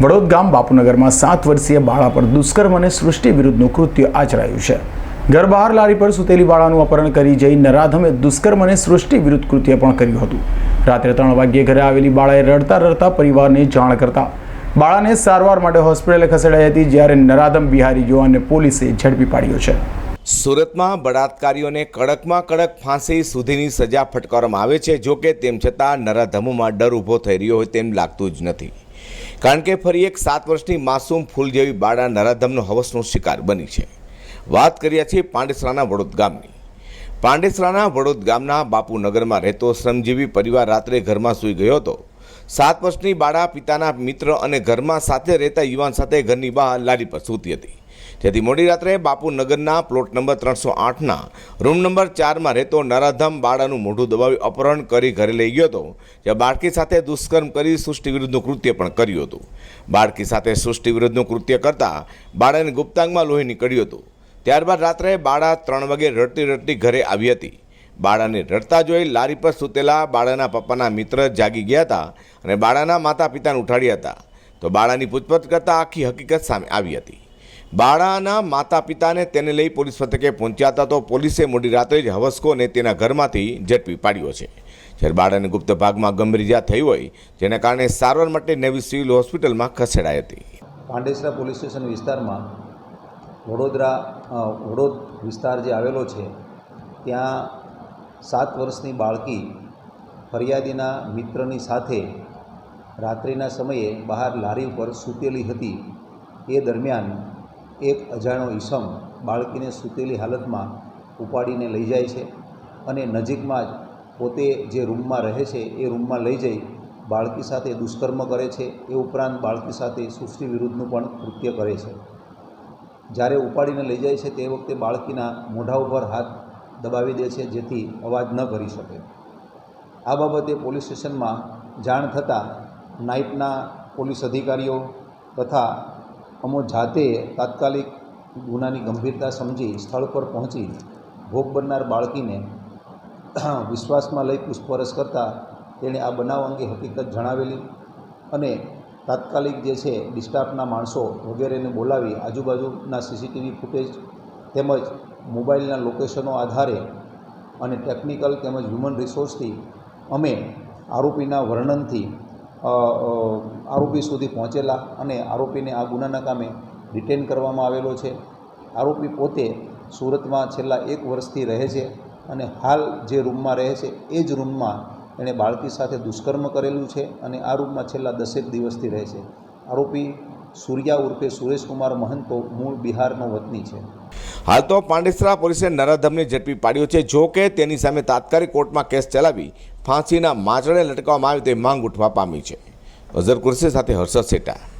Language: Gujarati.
વડોદ ગામ બાપુનગરમાં સાત વર્ષીય બાળા પર દુષ્કર્મ અને સૃષ્ટિ વિરુદ્ધનું કૃત્ય આચરાયું છે. ઘર બહાર લારી પર સુતેલી બાળાનું અપહરણ કરી જઈ નરાધમે દુષ્કર્મ અને સૃષ્ટિ વિરુદ્ધ કૃત્ય પણ કર્યું હતું. રાત્રે ત્રણ વાગ્યે ઘરે આવેલી બાળાએ રડતા રડતા પરિવારને જાણ કરતા બાળાને સારવાર માટે હોસ્પિટલે ખસેડાઈ હતી, જ્યારે નરાધમ બિહારી યુવાનને પોલીસે ઝડપી પાડ્યો છે. સુરતમાં બળાત્કારીઓને કડકમાં કડક ફાંસી સુધીની સજા ફટકારવામાં આવે છે જો કે તેમ છતાં નરાધમોમાં ડર ઊભો થઈ રહ્યો હોય તેમ લાગતું જ નથી. કારણ કે ફરી એક સાત વર્ષની માસૂમ ફૂલ જેવી બાળા નરાધમનો હવસનો શિકાર બની છે. વાત કર્યા છીએ પાંડેસરાના વડોદ ગામની. પાંડેસરાના વડોદ ગામના બાપુનગરમાં રહેતો શ્રમજીવી પરિવાર રાત્રે ઘરમાં સૂઈ ગયો હતો. સાત વર્ષની બાળા પિતાના મિત્ર અને ઘરમાં સાથે રહેતા યુવાન સાથે ઘરની બહાર લારી પર સૂતી હતી. જેથી મોડી રાત્રે બાપુનગરના પ્લોટ નંબર ત્રણસો આઠના રૂમ નંબર ચારમાં રહેતો નરાધમ બાળાનું મોઢું દબાવી અપહરણ કરી ઘરે લઈ ગયો હતો. જ્યાં બાળકી સાથે દુષ્કર્મ કરી સૃષ્ટિ વિરુદ્ધનું કૃત્ય પણ કર્યું હતું. બાળકી સાથે સૃષ્ટિ વિરુદ્ધનું કૃત્ય કરતાં બાળાને ગુપ્તાંગમાં લોહી નીકળ્યું હતું. ત્યારબાદ રાત્રે બાળા ત્રણ વાગે રડતી રડતી ઘરે આવી હતી. બાળાને રડતા જોઈ લારી પર સૂતેલા બાળાના પપ્પાના મિત્ર જાગી ગયા હતા અને બાળાના માતા પિતાને ઉઠાડ્યા હતા. તો બાળાની પૂછપરછ કરતાં આખી હકીકત સામે આવી હતી. બાળાના માતા પિતાને તેને લઈ પોલીસ મથકે પહોંચ્યા હતા તો પોલીસે મોડી રાત્રે જ હવસ્કોને તેના ઘરમાંથી ઝડપી પાડ્યો છે. જ્યારે બાળાને ગુપ્ત ભાગમાં ગંભીર ઇજા થઈ હોય, જેના કારણે સારવાર માટે નવી સિવિલ હોસ્પિટલમાં ખસેડાઈ હતી. પાંડેસરા પોલીસ સ્ટેશન વિસ્તારમાં વડોદરા વડોદ વિસ્તાર જે આવેલો છે, ત્યાં સાત વર્ષની બાળકી ફરિયાદીના મિત્રની સાથે રાત્રિના સમયે બહાર લારી ઉપર સૂતેલી હતી. એ દરમિયાન એક અજાણ્યો ઈસમ બાળકીને સૂતેલી હાલતમાં ઉપાડીને લઈ જાય છે અને નજીકમાં જ પોતે જે રૂમમાં રહે છે એ રૂમમાં લઈ જઈ બાળકી સાથે દુષ્કર્મ કરે છે એ ઉપરાંત બાળકી સાથે સૃષ્ટિ વિરુદ્ધનું પણ કૃત્ય કરે છે. જ્યારે ઉપાડીને લઈ જાય છે તે વખતે બાળકીના મોઢા ઉપર હાથ દબાવી દે છે જેથી અવાજ ન કરી શકે. આ બાબતે પોલીસ સ્ટેશનમાં જાણ થતાં નાઇટના પોલીસ અધિકારીઓ તથા અમો જાતે તાત્કાલિક ગુનાની ગંભીરતા સમજી સ્થળ પર પહોંચી ભોગ બનનાર બાળકીને વિશ્વાસમાં લઈ પૂછપરછ કરતાં તેણે આ બનાવ અંગે હકીકત જણાવેલી અને તાત્કાલિક જે છે ડિસ્ટાફના માણસો વગેરેને બોલાવી આજુબાજુના સીસીટીવી ફૂટેજ તેમજ મોબાઈલના લોકેશનો આધારે અને ટેકનિકલ તેમજ હ્યુમન રિસોર્સથી અમે આરોપીના વર્ણનથી આરોપી સુધી પહોંચેલા અને આરોપીને આ ગુનાના કામે ડિટેન કરવામાં આવેલો છે. આરોપી પોતે સુરતમાં છેલ્લા એક વર્ષથી રહે છે અને હાલ જે રૂમમાં રહે છે એ જ રૂમમાં એણે બાળકી સાથે દુષ્કર્મ કરેલું છે અને આ રૂમમાં છેલ્લા દસેક દિવસથી રહે છે. આરોપી સૂર્યા ઉર્ફે સુરેશકુમાર મહંતો મૂળ બિહારનો વતની છે. હાલ તો પાંડેસરા પોલીસે નરાધમને ઝડપી પાડ્યો છે. જો કે તેની સામે તાત્કાલિક કોર્ટમાં કેસ ચલાવી ફાંસીના માચડે લટકાવવામાં આવે તે માંગ ઉઠવા પામી છે. અઝર કુરશી સાથે હર્ષદ સેટા.